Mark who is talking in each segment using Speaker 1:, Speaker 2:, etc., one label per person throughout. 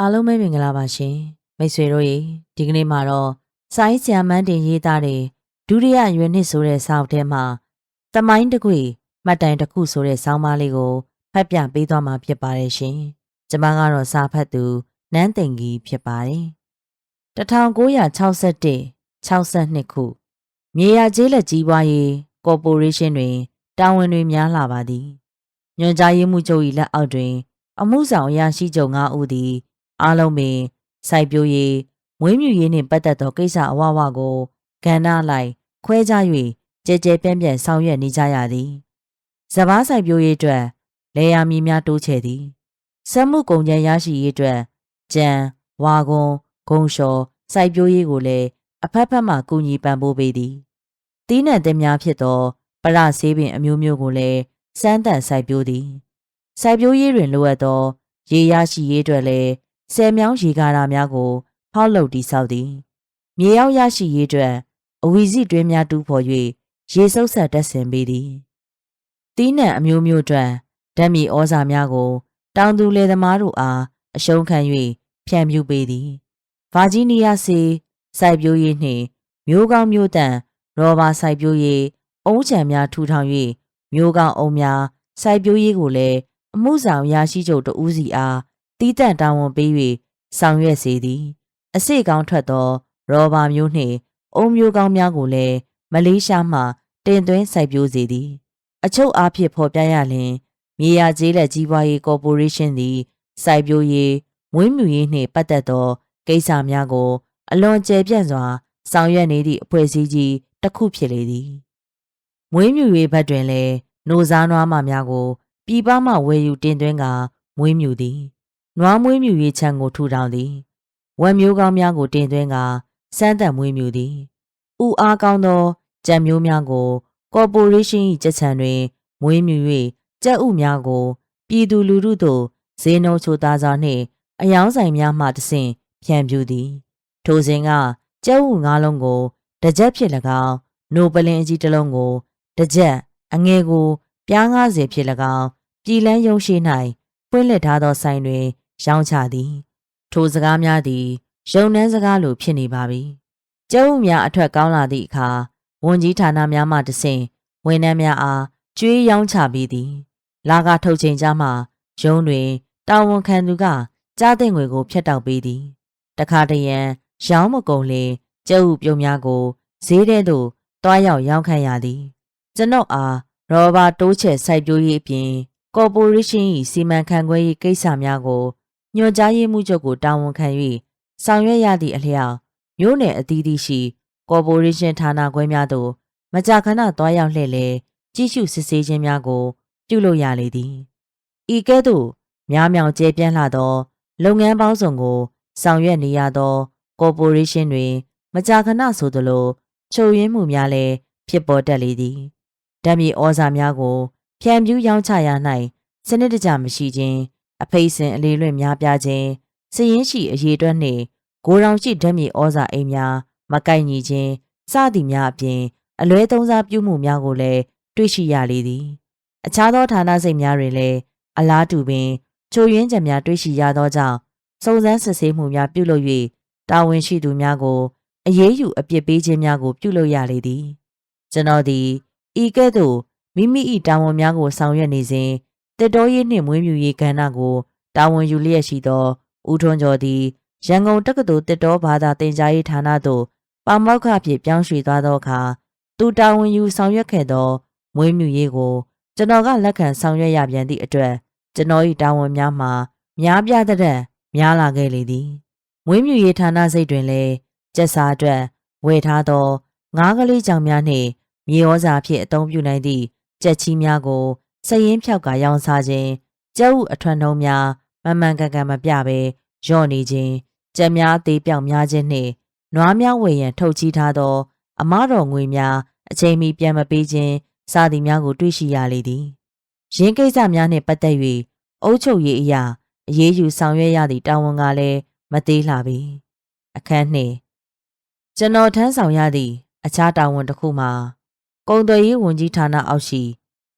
Speaker 1: အားလုံးပဲမင်္ဂလာပါရှင်မိတ်ဆွေတို့ရေဒီကနေ့မှာတော့စိုင်းဆရာမန်းတင်ရေးသားတဲ့ဒုတိယရွယ်နှစ်ဆိုတဲ့စာအုပ်ထဲမှာတမိုင်းတစ်ခွေမှတ်တိုင်တစ်ခုဆိုတဲ့ဆောင်းပါးလေးကိုဖတ်ပြပေးသွားမှာဖြစ်ပါတယ်ရှင်ကျွန်မကတော့စာဖတ်သူနန်းသိင်ကြီးဖြစ်ပါတယ်1961 62ခုမြေယာကျေးလက်ကြီးပွားရေးကော်ပိုရေးရှင်းတွင်တာဝန်တွေများလာပါသည်ညွှန်ကြားရေးမှူးချုပ်၏လက်အောက်တွင် အမှုဆောင်အရာရှိချုပ်၅ဦးသည် အားလုံးပင်စိုက်ပျိုးရေးမွေးမြူရေးနှင့်ပတ်သက်သောကိစ္စအဝဝကိုကဏ္ဍလိုက်ခွဲခြား၍ကြဲကြဲပြန့်ပြန့်ဆောင်ရွက်နေကြရသည်။စပားစိုက်ပျိုးရေးအတွက်လေယာမီများတိုးချဲ့သည်။စက်မှုကုန်ကျန်းရရှိရေးအတွက်ကြံဝါကွန်ဂုံလျှော်စိုက်ပျိုးရေးကိုလည်းအဖက်ဖက်မှကူညီပံ့ပိုးပေးသည်။တီးနှံသင်းများဖြစ်သောပရဆေးပင်အမျိုးမျိုးကိုလည်းစမ်းသပ်စိုက်ပျိုးသည်။စိုက်ပျိုးရေးတွင်လိုအပ်သော ရေရရှိရေးအတွက်လည်း ဆယ်မြောင်းရေကာတာများကိုဖောက်လုပ်တည်ဆောက်သည်မြေရောက်ရရှိရေးအတွက်အဝီစီတွင်းများတူးဖော်၍ရေစုပ်ဆက်တက်ဆင်ပေးသည်တီးနှံအမျိုးမျိုးအတွက်ဓာတ်မြေဩဇာများကို တောင်သူလယ်သမားတို့အားအရှုံးခံ၍ဖြန့်ဖြူးပေးသည်ဗာဂျီးနီးယားစီစိုက်ပျိုးရေးနှင့်မျိုးကောင်းမျိုးတန်ရောဘာစိုက်ပျိုးရေးအုံးချံများထူထောင်၍မျိုးကောင်းအုံများစိုက်ပျိုးရေးကိုလည်းအမှုဆောင်ရရှိချုပ်တဦးစီအား တီးတန့်တာဝန်ပေး၍ဆောင်ရွက်စေသည် အစိတ်ကောင်းထွက်သော ရောဘာမျိုးနှင့်အုံမျိုးကောင်းများကိုလည်းမလေးရှားမှတင်သွင်းစိုက်ပျိုးစေသည် အချုပ်အားဖြင့်ဖော်ပြရလျင်မြေယာကျေးလက်ကြီးပွားရေးကော်ပိုရေးရှင်းသည်စိုက်ပျိုးရေးမွေးမြူရေးနှင့်ပတ်သက်သောကိစ္စများကို အလွန်ကျယ်ပြန့်စွာ ဆောင်ရွက်နေသည့်အဖွဲ့အစည်းကြီးတစ်ခုဖြစ်လေသည်မွေးမြူရေးဘက်တွင်လည်း노စားနွားမများကို ပြည်ပမှဝယ်ယူတင်သွင်းကမွေးမြူသည် နွားမွေးမြူရေးခြံကိုထူထောင်သည်ဝက်မျိုးကောင်းများကိုတင်သွင်းကစမ်းသပ်မွေးမြူသည်ဥအားကောင်းသောကြံမျိုးများကိုကော်ပိုရေးရှင်း၏ကြက်ချံတွင် မွေးမြူ၍ကြက်ဥများကို ပြည်သူလူထုသို့ဈေးနှုန်းချိုသားစွာနှင့်အယောင်းဆိုင်များမှတဆင့်ဖြန့်ဖြူးသည် ထိုစဉ်ကကြက်ဥငါးလုံးကိုတစ်ကြက်ဖြစ်၎င်းနိုပလင်အကြီးတစ်လုံးကိုတစ်ကြက်အငယ်ကိုပြား90ဖြစ်၎င်းပြည်လန်းရုံရှိ၌ဖွင့်လှစ်ထားသောဆိုင်တွင် ရောင်းချသည် ထိုစကားများသည်ရုံနှန်းစကားလိုဖြစ်နေပါပြီကျုံများအထက်ကောင်းလာသည့်အခါဝန်ကြီးဌာနများမှတဆင့်ဝန်ထမ်းများအားကျွေးရောင်းချပြီးသည်လာကထုတ်ချိန်ကြမှရုံးတွင်တာဝန်ခံသူကကြားတဲ့ငွေကိုဖျက်တောက်ပေးသည်တခါတရံရောင်းမကုန်လင်ကျုပ်ပြုံများကိုဈေးထဲသို့တွားရောက်ရောင်းခံရသည် ကျွန်ုပ်အားရောဘာတိုးချဲ့စိုက်ပျိုးရေးအပြင်ကော်ပိုရေးရှင်း၏စီမံခန့်ခွဲရေးကိစ္စများကို ညွှန်ကြားရေးမှူးချုပ်ကိုတာဝန်ခံ၍ဆောင်ရွက်ရသည့်အလျောက်မြို့နယ်အသီးသီးရှိ ကော်ပိုရေးရှင်းဌာနခွဲများသို့မကြာခဏသွားရောက်လှည့်လည်ကြီးစုစစ်ဆေးခြင်းများကို ပြုလုပ်ရလေသည်ဤကဲ့သို့များမြောင်ကျဲပြန့်လာသော လုပ်ငန်းပေါင်းစုံကို ဆောင်ရွက်နေရသောကော်ပိုရေးရှင်းတွင် မကြာခဏဆိုသလိုချုပ်ရင်းမှုများလည်းဖြစ်ပေါ်တတ်လေသည်ဓာတ်မြေဩဇာများကိုဖြန့်ဖြူးရောင်းချရ၌စနစ်တကျမရှိခြင်း အဖိတ်စင်အလေးလွင့်များပြားခြင်းစည်ရင်ရှိအရေးအတွက်နှင့်ဂိုးတောင်ရှိဓာတ်မြေဩဇာအိမ်များမကိုက်ညီခြင်းစသည်များအပြင်အလွဲသုံးစားပြုမှုများကိုလည်းတွေ့ရှိရလေသည် အခြားသောဌာနစိတ်များတွင်လည်းအလားတူပင်ချိုရင်းချက်များတွေ့ရှိရသောကြောင့်စုံစမ်းစစ်ဆေးမှုများပြုလုပ်၍တာဝန်ရှိသူများကိုအရေးယူအပြစ်ပေးခြင်းများကို ပြုလုပ်ရလေသည် ကျွန်တော်သည်ဤကဲ့သို့မိမိ၏တာဝန်များကိုဆောင်ရွက်နေစဉ် တစ်တော်ရေးနှင့်မွေးမြူရေးကဏ္ဍကိုတာဝန်ယူလျက်ရှိသောဦးထွန်းကျော်သည်ရန်ကုန်တက္ကသိုလ်တစ်တော်ဘာသာသင်ကြားရေးဌာနသို့ပါမောက္ခဖြင့်ပြောင်းရွှေ့သွားသောအခါသူတာဝန်ယူဆောင်ရွက်ခဲ့သောမွေးမြူရေးကိုကျွန်တော်ကလက်ခံဆောင်ရွက်ရပြန်သည့်အတွက်ကျွန်တော်၏တာဝန်များမှာများပြားတဲ့များလာခဲ့လေသည်မွေးမြူရေးဌာနစိတ်တွင်လည်းကျက်စာအတွက်ဝယ်ထားသောငါးကလေးကြောင်များနှင့်မြေဩဇာဖြင့်အသုံးပြုနိုင်သည့်ကြက်ချီးများကို စရင်ဖြောက်ကရောင်းစားခြင်းကျဲဥအထွန်းနှုံးများမမှန်ကန်ကန်မပြဘဲရော့နေခြင်းကြက်များသေးပြောင်များခြင်းနှင့်နွားများဝယ်ရန်ထုတ်ချီထားသော အမတော်ငွေများအချိန်မီပြန်မပေးခြင်းစသည်များကိုတွေ့ရှိရလေသည်ရင်းကိစ္စများနှင့်ပတ်သက်၍အုပ်ချုပ်ရေးအရာအရေးယူဆောင်ရွက်ရသည့်တာဝန်ကလည်းမသေးလှပြီအခန်းနှင့်ကျွန်တော်ထမ်းဆောင်ရသည့်အခြားတာဝန်တစ်ခုမှာကုန်သွယ်ရေးဝန်ကြီးဌာနအောက်ရှိ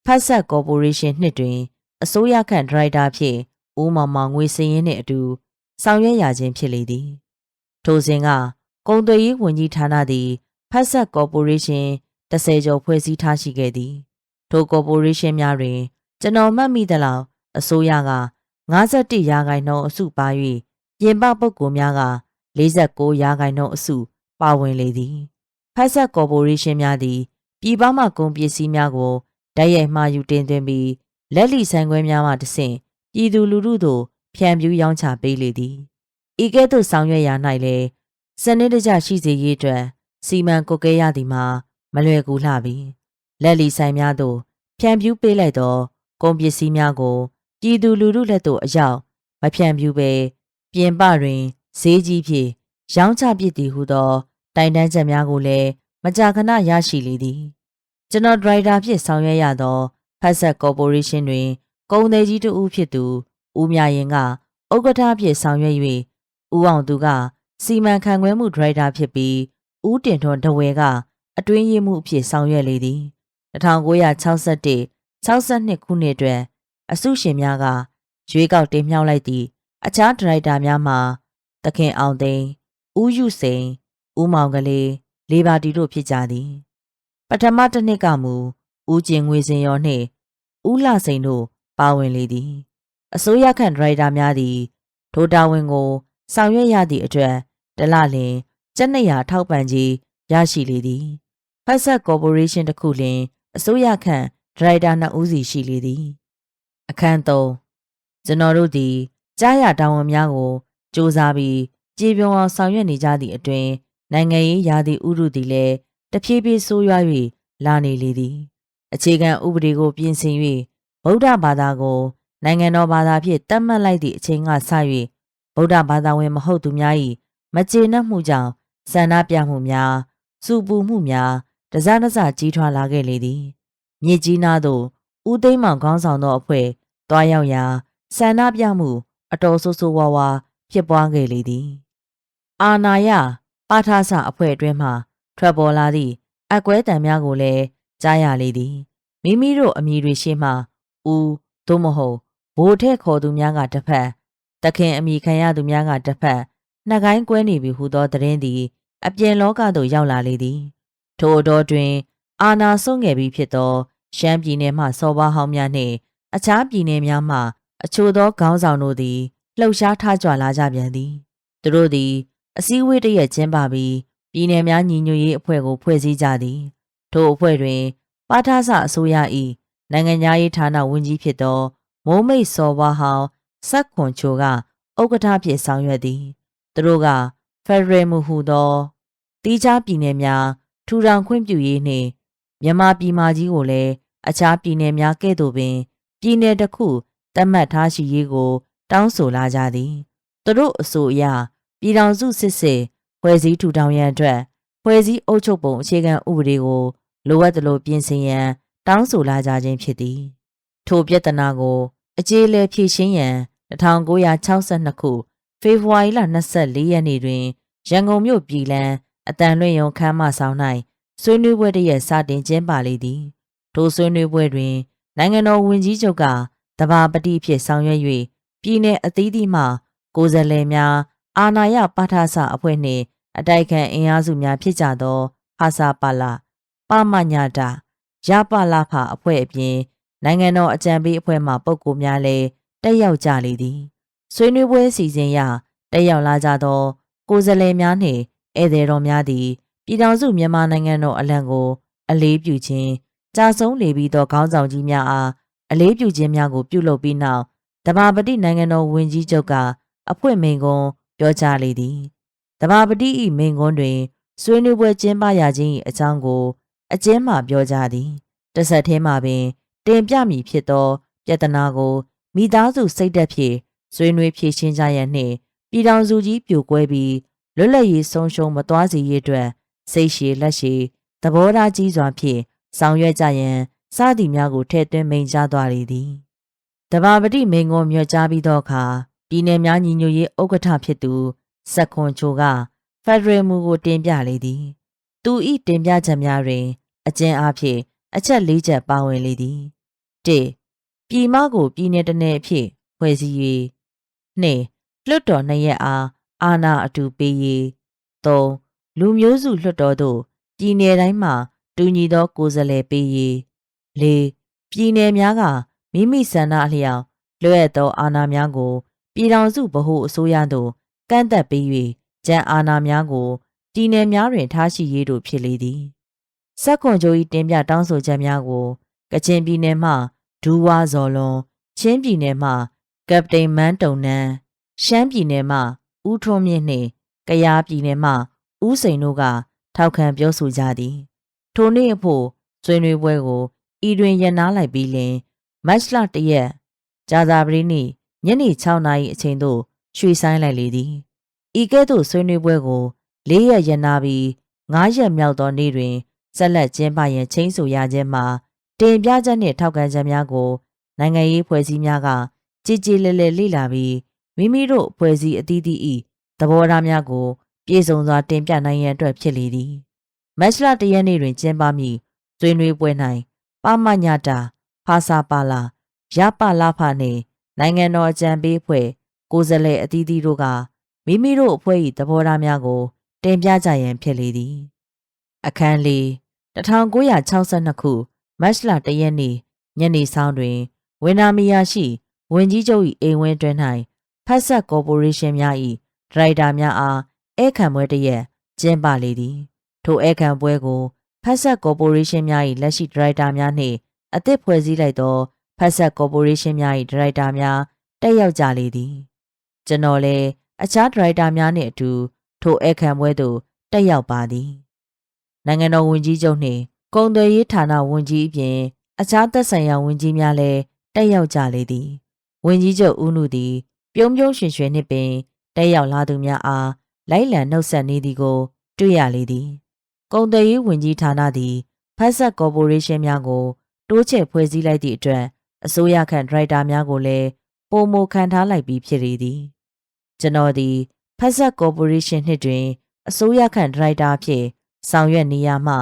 Speaker 1: ဖတ်ဆက်ကော်ပိုရေးရှင်းနှစ်တွင် အစိုးရခန့်ဒရိုက်တာဖြင့်ဦးမောင်မောင်ငွေစည်ရင်းနှင့်အတူဆောင်ရွက်ရခြင်းဖြစ်လေသည် ထိုစဉ်ကကုန်သွယ်ရေးဝန်ကြီးဌာနသည်ဖက်ဆက်ကော်ပိုရေးရှင်း30ကျော်ဖွဲ့စည်းထားရှိခဲ့သည်ထိုကော်ပိုရေးရှင်းများတွင် ကျွန်တော်မှတ်မိသလောက်အစိုးရက51ရာခိုင်နှုန်းအစုပါ၍ပြင်ပပုဂ္ဂိုလ်များက49ရာခိုင်နှုန်းအစုပါဝင်လေသည်ဖက်ဆက်ကော်ပိုရေးရှင်းများသည်ပြည်ပမှကုန်ပစ္စည်းများကို တိုက်ရိုက်မှာယူတင်သွင်းပြီးလက်လီဆိုင်ခွဲများမှတဆင့်ပြည်သူလူထုတို့ဖြန့်ဖြူးရောင်းချပေးလေသည်ဤကဲ့သို့ဆောင်ရွက်ရာ၌လည်းစနစ်တကျရှိစေရေးအတွက်စီမံကုတ်ကဲရသည်မှာမလွယ်ကူလှပြီလက်လီဆိုင်များသို့ဖြန့်ဖြူးပေးလိုက်သောကုန်ပစ္စည်းများကိုပြည်သူလူထုလက်သို့အရောက်မဖြန့်ဖြူးပဲပြင်ပတွင်ဈေးကြီးဖြင့်ရောင်းချပစ်သည်ဟုသောတိုင်တန်းချက်များကိုလည်းမကြာခဏရရှိလေသည် ကျွန်တော်ဒရိုက်တာဖြစ်ဆောင်ရွက်ရသောဖက်ဆက်ကော်ပိုရေးရှင်းတွင်ကုန်သည်ကြီးတဦးဖြစ်သူဦးမြရင်ကဥက္ကဋ္ဌဖြစ်ဆောင်ရွက်၍ဦးအောင်သူက စီမံခန့်ခွဲမှုဒရိုက်တာဖြစ်ပြီးဦးတင်ထွန်းတဝဲကအတွင်းရေးမှုအဖြစ်ဆောင်ရွက်လေသည်1961 62ခုနှစ်တွင်အစုရှင်များကရွေးကောက်တင်မြှောက်လိုက်သည့်အခြားဒရိုက်တာများမှာသခင်အောင်သိန်းဦးယူစိန်ဦးမောင်ကလေးလေးပါတီတို့ဖြစ်ကြသည် ပထမတစ်နှစ်ကမူဦးကျင်ငွေစင်ရောနှင့်ဦးလှစိန်တို့ပါဝင်လေသည် အစိုးရခန့်ဒရိုက်တာများသည်ထိုတာဝန်ကို ဆောင်ရွက်ရသည့်အတွက်တလလင်ကျက်200ထောက်ပံ့ကြီးရရှိလေသည်ဖက်ဆက်ကော်ပိုရေးရှင်းတစ်ခုလင်အစိုးရခန့်ဒရိုက်တာနှစ်ဦးစီရှိလေသည် အခန်း3ကျွန်တော်တို့သည်ကြားရတာဝန်များကိုစူးစမ်းပြီးကြည်ပြုံအောင်ဆောင်ရွက်နေကြသည့်အတွင်နိုင်ငံရေးရာသီဥတုသည်လည်း တဖြည်းဖြည်းဆိုးရွား၍လာနေလေသည်အခြေခံဥပဒေကိုပြင်ဆင်၍ဗုဒ္ဓဘာသာကို နိုင်ငံတော်ဘာသာဖြင့်တတ်မှတ်လိုက်သည့်အချိန်ကစ၍ဗုဒ္ဓဘာသာဝင် မဟုတ်သူများ၏မကျေနပ်မှုကြောင့်ဆန္ဒပြမှုများစုပူမှုများတစတစကြီးထွားလာခဲ့လေသည်မြေကြီးနားသို့ဦးသိမ်းမောင်ခေါင်းဆောင်သောအဖွဲ့တွားရောက်ရာဆန္ဒပြမှု အတော်ဆိုးဆိုးဝါးဝါဖြစ်ပွားခဲ့လေသည် အာနာယပါထဆအဖွဲ့အတွင်းမှ ထွက်ပေါ်လာသည့်အကွဲတံများကိုလည်းကြားရလေသည်မိမိတို့အမိတွေရှေ့မှဦးသို့မဟုတ်ဘိုးထက်ခေါ်သူများကတစ်ဖက်တခင်အမိခံရသူများကတစ်ဖက်နှကိုင်းကွဲနေပြီဟုသောသတင်းသည် အပြင်လောကသို့ရောက်လာလေသည် ထို့တော်တွင် အာနာဆုံးငယ်ပြီးဖြစ်သောရှမ်းပြည်နယ်မှစော်ဘွားဟောင်းများနှင့်အခြားပြည်နယ်များမှအချို့သောခေါင်းဆောင်တို့သည်လှုပ်ရှားထားကြွလာကြပြန်သည် သူတို့သည် အစည်းအဝေးတရက်ကျင်းပပြီး ပြည်내များညီညွတ်ရေးအဖွဲ့ကိုဖွဲ့စည်းကြသည်ထိုအဖွဲ့တွင် ပါထဆအစိုးရ၏နိုင်ငံသားရေးဌာနဝန်ကြီးဖြစ်သောမိုးမိတ်စော်ဘွားဟောင်းစက်ခွန်ချိုကဥက္ကဋ္ဌဖြစ်ဆောင်ရွက်သည်သူတို့ကဖက်ဒရယ်မှုဟူသောတီးခြားပြည်နယ်များထူထောင်ခွင့်ပြုရေးနှင့်မြန်မာပြည်မကြီးကိုလည်းအခြားပြည်နယ်များကဲ့သို့ပင်ပြည်နယ်တစ်ခုသတ်မှတ်ထားရှိရေးကို တောင်းဆိုလာကြသည်သူတို့အဆိုအရပြည်ထောင်စုစစ်စစ် ဖွဲ့စည်းထူထောင်ရန်အတွက်ဖွဲ့စည်းအုပ်ချုပ်ပုံအခြေခံဥပဒေကိုလိုအပ်သလိုပြင်ဆင်ရန်တောင်းဆိုလာကြခြင်းဖြစ်သည်ထိုပြဿနာကိုအကျေအလည်ဖြေရှင်းရန်1962ခုဖေဖော်ဝါရီလ24ရက်နေ့တွင်ရန်ကုန်မြို့ပြည်လန်းအတန်လွင့်ရုံခမ်းမဆောင်၌ဆွေးနွေးပွဲတရက်စတင်ကျင်းပလေသည်ထိုဆွေးနွေးပွဲတွင် နိုင်ငံတော်ဝန်ကြီးချုပ်ကတဘာပတိဖြစ်ဆောင်ရွက်၍ပြည်내အသီးသီးမှကိုယ်စားလှယ်များ အာဏာရပါထဆအဖွဲ့နှင့်အတိုက်ခံအင်အားစုများဖြစ်ကြသောဟာစာပါလာပမညာတာရပလာဖအဖွဲ့အပြင်နိုင်ငံတော်အကြံပေးအဖွဲ့မှပုဂ္ဂိုလ်များလည်းတက်ရောက်ကြလေသည်ဆွေးနွေးပွဲစီစဉ်ရာတက်ရောက်လာကြသောကိုယ်စားလှယ်များနှင့်ဧည့်သည်တော်များသည်ပြည်ထောင်စုမြန်မာနိုင်ငံတော်အလံကို အလေးပြုခြင်းကြာဆုံးလေပြီးသောခေါင်းဆောင်ကြီးများအားအလေးပြုခြင်းများကိုပြုလုပ်ပြီးနောက်တဘာပတိနိုင်ငံတော်ဝန်ကြီးချုပ်ကအဖွင့်မိန်ကွန်း ပြောကြားလေသည်တဘာပတိ၏မိန်ကွန်းတွင်ဆွေးနွေးပွဲကျင်းပရခြင်း၏အကြောင်းကို အကျဉ်းမှပြောကြားသည်တဆက်ထဲမှပင် တင်ပြမည်ဖြစ်သောပြဿနာကိုမိသားစုစိတ်သက်ဖြင့်ဆွေးနွေးဖြေရှင်းကြရန်နှင့်ပြည်ထောင်စုကြီးပြိုကွဲပြီးလွတ်လပ်ရေးဆုံးရှုံးမသွားစေရေးအတွက်စိတ်ရှည်လက်ရှည်သဘောထားကြီးစွာဖြင့်ဆောင်ရွက်ကြရန်စသည်များကိုထည့်သွင်းမိန်ကြားသွားလေသည်တဘာပတိမိန်ကိုမြွတ်ကြားပြီးသောအခါ ပြည်နယ်များညီညွတ်ရေးဥက္ကဋ္ဌဖြစ်သူဇက်ခွန်ချိုကဖက်ဒရယ်မူကိုတင်ပြလေသည် သူဤတင်ပြချက်များတွင် အကျဉ်းအားဖြင့်အချက်၄ချက်ပါဝင်လေသည်၁ပြည်မကိုပြည်နယ်တစ်နယ်အဖြစ်ဖွဲ့စည်း၍၂လွှတ်တော်နှစ်ရပ်အားအာဏာအတူပေးရေး၃လူမျိုးစုလွှတ်တော်သို့ပြည်နယ်တိုင်းမှာတူညီသောကိုယ်စားလှယ်ပေးရေး၄ပြည်နယ်များကမိမိဆန္ဒအလျောက်လွှဲသောအာဏာများကို ပြည်ထောင်စုဗဟိုအစိုးရသို့ကန့်သက်ပေး၍ကျန်းအာဏာများကိုပြည်내များတွင်ထားရှိရေးတို့ဖြစ်လေသည်စက်ခွန်ချို၏တင်ပြတောင်းဆိုချက်များကိုကချင်ပြည်နယ်မှဒူးဝါဇော်လွန်ချင်းပြည်နယ်မှကပတိန်မန်းတုံနန်းရှမ်းပြည်နယ်မှဦးထွန်းမြင့်နှင့်ကယားပြည်နယ်မှဦးစိန်တို့ကထောက်ခံပြောဆိုကြသည် ထိုနေ့အဖို့ဆွေးနွေးပွဲကိုဤတွင်ရန်နာလိုက်ပြီးလင်မတ်လတရက်ကြာသာပတိနေ့ ညနေ6နာရီအချိန်သို့ရွှေဆိုင်လိုက်လေသည်ဤကဲ့သို့ဆွေးနွေးပွဲကို၄ရက်ရန်နာပြီး၅ရက်မြောက်သောနေ့တွင်ဆက်လက်ကျင်းပရန်ချိန်ဆရခြင်းမှာတင်ပြချက်နှင့်ထောက်ခံချက်များကို နိုင်ငံရေးဖွဲ့စည်းများကကြည်ကြည်လည်လည်လေ့လာပြီးမိမိတို့ဖွဲ့စည်းအသီးသီး၏သဘောထားများကိုပြည့်စုံစွာတင်ပြနိုင်ရန်အတွက်ဖြစ်လေသည်မတ်လတရက်နေ့တွင်ကျင်းပမည့်ဆွေးနွေးပွဲ၌ပါမညတာဖာစာပါလာရပလာဖနှင့် နိုင်ငံတော်အကြံပေးဖွဲ့ကိုယ်စားလှယ်အသီးသီးတို့ကမိမိတို့အဖွဲ့၏သဘောထားများကို တင်ပြကြရန်ဖြစ်လေသည် အခန်းလေး1962ခုမတ်လတရက်နေ့ညနေဆောင်တွင်ဝင်းနာမီယာရှိဝင်ကြီးချုပ်၏အိမ်ဝင်းတွင်၌ဖက်ဆက်ကော်ပိုရေးရှင်းများ၏ဒရိုက်တာများအားဧည့်ခံပွဲတစ်ရက်ကျင်းပလေသည် ထိုဧည့်ခံပွဲကိုဖက်ဆက်ကော်ပိုရေးရှင်းများ၏လက်ရှိဒရိုက်တာများနှင့်အသစ်ဖွဲ့စည်းလိုက်သော ဖက်ဆက်ကော်ပိုရေးရှင်းများ၏ဒရိုက်တာများတက်ရောက်ကြလေသည်ကျွန်တော်လည်းအခြားဒရိုက်တာများနှင့်အတူထိုဧည့်ခံပွဲသို့တက်ရောက်ပါသည်နိုင်ငံတော်ဝန်ကြီးချုပ်နှင့်ကုန်သွယ်ရေးဌာနဝန်ကြီးအပြင်အခြားသက်ဆိုင်ရာဝန်ကြီးများလည်းတက်ရောက်ကြလေသည်ဝန်ကြီးချုပ်ဦးနုသည် ပြုံးပြုံးရွှင်ရွှင်နှင့်ပင်တက်ရောက်လာသူများအားလိုက်လံနှုတ်ဆက်နေသည်ကို တွေ့ရလေသည်ကုန်သွယ်ရေးဝန်ကြီးဌာနသည်ဖက်ဆက်ကော်ပိုရေးရှင်းများကို တိုးချဲ့ဖွဲ့စည်းလိုက်သည့်အတွက် အစိုးရခန့်ဒရိုက်တာများကိုလည်းပုံမခံထားလိုက်ပြီးဖြစ်လေသည်ကျွန်တော်သည်ဖက်ဆက်ကော်ပိုရေးရှင်းနှစ်တွင် အစိုးရခန့်ဒရိုက်တာဖြင့်ဆောင်ရွက်နေရမှ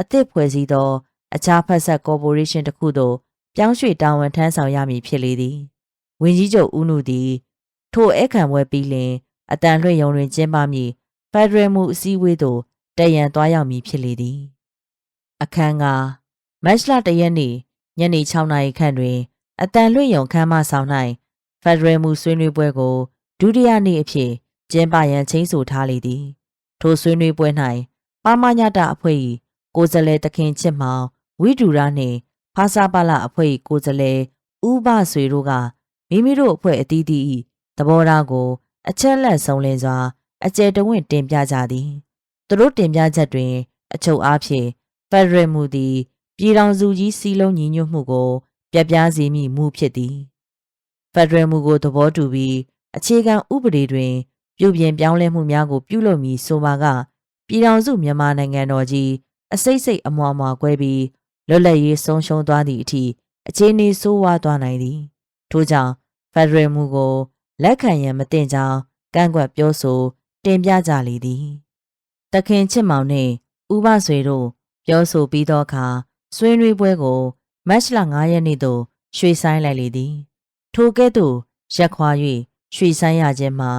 Speaker 1: အသစ်ဖွဲ့စည်းသော အခြားဖက်ဆက်ကော်ပိုရေးရှင်းတစ်ခုသို့ပြောင်းရွှေ့တာဝန်ထမ်းဆောင်ရမည်ဖြစ်လေသည်ဝင်းကြီးချုပ်ဦးနုသည်ထိုအခမ်းပွဲပြီးလင်အတန်လွှင့်ရုံတွင်ကျင်းပမည်ဖက်ဒရယ်မှုအစည်းအဝေးသို့တည်ရန်သွားရောက်မည်ဖြစ်လေသည် အခန်းကမတ်လတရက်နေ့ ညနေ6နာရီခန့်တွင်အတန်လွှင့်ရုံခန်းမဆောင်၌ဖက်ဒရယ်မှုဆွေးနွေးပွဲကိုဒုတိယနေ့အဖြစ်ကျင်းပရန်ချိန်ဆထားလေသည်ထိုဆွေးနွေးပွဲ၌ပါမညတာအဖွဲ့၏ကိုယ်စားလှယ်တခင်ချစ်မောင်ဝိဒူရနှင့်ဖာစာပါလာအဖွဲ့၏ကိုယ်စားလှယ်ဦးဘဆွေတို့ကမိမိတို့အဖွဲ့အသီးသီး၏သဘောထားကို အချက်လက်ဆုံးလင်းစွာ အကျယ်တဝင့်တင်ပြကြသည်သူတို့တင်ပြချက်တွင် အချုပ်အားဖြင့်ဖက်ဒရယ်မူသည် ပြည်ထောင်စုကြီးစီးလုံးညီညွတ်မှုကိုပြပြစေမည့်မူဖြစ်သည်ဖက်ဒရယ်မူကိုသဘောတူပြီးအခြေခံဥပဒေတွင် ပြုပြင်ပြောင်းလဲမှုများကိုပြုလုပ်မည်ဆိုပါကပြည်ထောင်စုမြန်မာနိုင်ငံတော်ကြီးအစိတ်စိတ်အမွားမွာကွဲပြီးလွတ်လပ်ရေးဆုံးရှုံးသွားသည့်အထိအခြေအနေဆိုးဝါးသွားနိုင်သည်ထို့ကြောင့်ဖက်ဒရယ်မူကိုလက်ခံရန်မသင့်ကြောင်းကန့်ကွက်ပြောဆို တင်ပြကြလေသည် တခင်ချစ်မောင်နှင့်ဥပဆွေတို့ပြောဆိုပြီးသောအခါ ဆွေးနွေးပွဲကိုမတ်လ9ရက်နေ့သို့ရွှေ့ဆိုင်းလိုက်လေသည်ထိုကဲ့သို့ရက်ခွာ၍ရွှေ့ဆိုင်းရခြင်းမှာ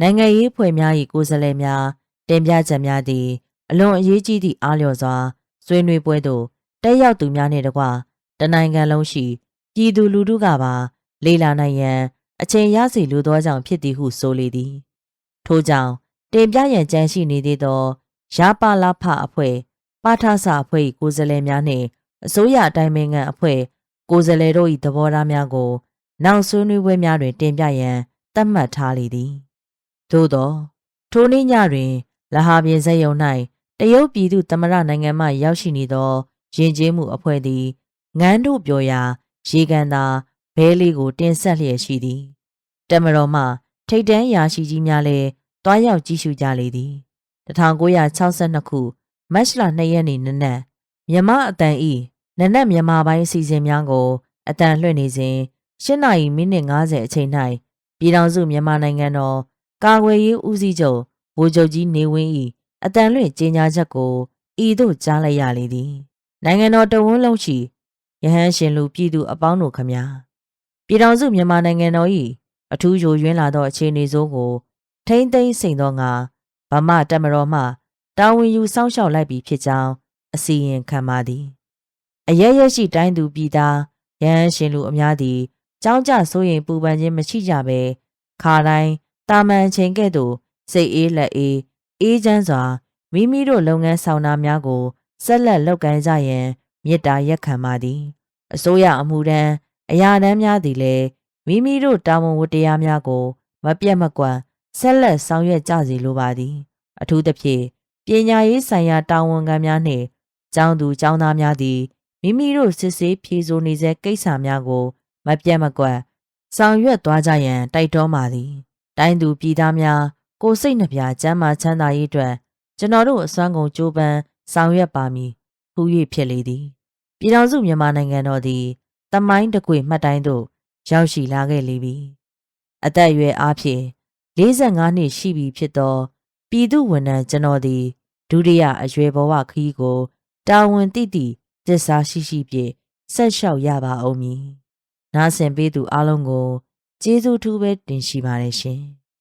Speaker 1: နိုင်ငံရေးဖွဲ့များ၏ကိုယ်စားလှယ်များတင်ပြချက်များသည် အလွန်အရေးကြီးသည့်အားလျော်စွာဆွေးနွေးပွဲသို့တက်ရောက်သူများနှင့်တကွတနိုင်ငံလုံးရှိပြည်သူလူထုကပါ လေ့လာနိုင်ရန်အချိန်ရစီလိုသောကြောင့်ဖြစ်သည်ဟုဆိုလေသည် ထို့ကြောင့်တင်ပြရန်ကြံရှိနေသေးသောရပါလာဖအဖွဲ့ ပါထဆအဖွဲ့၏ကိုယ်စားလှယ်များနှင့်အစိုးရအတိုင်းပင်ခံအဖွဲ့ကိုယ်စားလှယ်တို့၏သဘောထားများကို နောက်ဆွေးနွေးပွဲများတွင် တင်ပြရန်သတ်မှတ်ထားလေသည်သို့သောထိုနေ့ညတွင်လဟာပြင်ဇက်ယုံ၌တရုတ်ပြည်သူသမရနိုင်ငံမှရောက်ရှိနေသောယဉ်ကျေးမှုအဖွဲ့သည်ငန်းတို့ပြောရာရေကန်သာဘဲလေးကိုတင်ဆက်လျက်ရှိသည်တမတော်မှ ထိတ်တန်းရာရှိကြီးများလည်းတွားရောက်ကြည့်ရှုကြလေသည်1962ခု မတ်လ2ရက်နေ့နနက်မြမအတန်ဤနနက်မြန်မာပိုင်းအစီအစဉ်များကိုအတန်လွှင့်နေစဉ်8နာရီမိနစ်50အချိန်၌ပြည်ထောင်စုမြန်မာနိုင်ငံတော်ကာကွယ်ရေးဦးစီးချုပ်ဗိုလ်ချုပ်ကြီးနေဝင်း၏အတန်လွင့်ကြေညာချက်ကိုဤသို့ကြားလိုက်ရလေသည်နိုင်ငံတော်တဝန်းလုံးရှိယဟန်ရှင်လူပြည်သူအပေါင်းတို့ခမညာပြည်ထောင်စုမြန်မာနိုင်ငံတော်၏အထူးယိုယွင်းလာသောအခြေအနေဆိုးကိုထိမ့်သိမ်းစိန်သောငါဗမာတက်မတော်မှ တာဝန်ယူစောင့်ရှောက်လိုက်ပြီးဖြစ်ကြောင်းအစီရင်ခံပါသည်အရဲရဲရှိတိုင်းသူပြည်သားရဟန်းရှင်လူအများသည်ကြောင်းကြစိုးရင်ပူပန်ခြင်းမရှိကြဘဲခါတိုင်းတာမန်ချိန်ကဲ့သို့စိတ်အေးလက်အေးအေးချမ်းစွာမိမိတို့လုပ်ငန်းဆောင်တာများကိုဆက်လက်လုပ်ကိုင်ကြရန်မေတ္တာရက်ခံပါသည်အစိုးရအမှုတန်းအရာတန်းများသည်လည်းမိမိတို့တာဝန်ဝတ္တရားများကို မပြတ်မကွက်ဆက်လက်ဆောင်ရွက်ကြစီလိုပါသည် အထူးသဖြင့် ပညာရေးဆိုင်ရာတာဝန်ခံများနှင့်ကျောင်းသူကျောင်းသားများသည်မိမိတို့စစ်ဆေးဖြေဆိုနေစေကိစ္စများကို မပြတ်မကွက်ဆောင်ရွက်သွားကြရန်တိုက်တွန်းပါသည်တိုင်းသူပြည်သားများကိုယ်စိတ်နှပြကျမ်းမာချမ်းသာရေးအတွက်ကျွန်တော်တို့အစွမ်းကုန်ကြိုးပမ်းဆောင်ရွက်ပါမည်ဟူ၍ဖြစ်လေသည်ပြည်ထောင်စုမြန်မာနိုင်ငံတော်သည်တမိုင်းတကွေမှတ်တိုင်းသို့ရောက်ရှိလာခဲ့လေပြီအသက်အရွယ်အားဖြင့်45နှစ်ရှိပြီဖြစ်သော ပြည်သူဝန်ထမ်းကျွန်တော်သည်ဒုတိယအရွယ်ဘဝခရီးကိုတာဝန်တိတိသစ္စာရှိရှိဖြင့်ဆက်လျှောက်ရပါအောင်မည်နားဆင်ပေးသူအလုံးကိုကျေးဇူးထူးပဲတင်ရှိပါတယ်ရှင်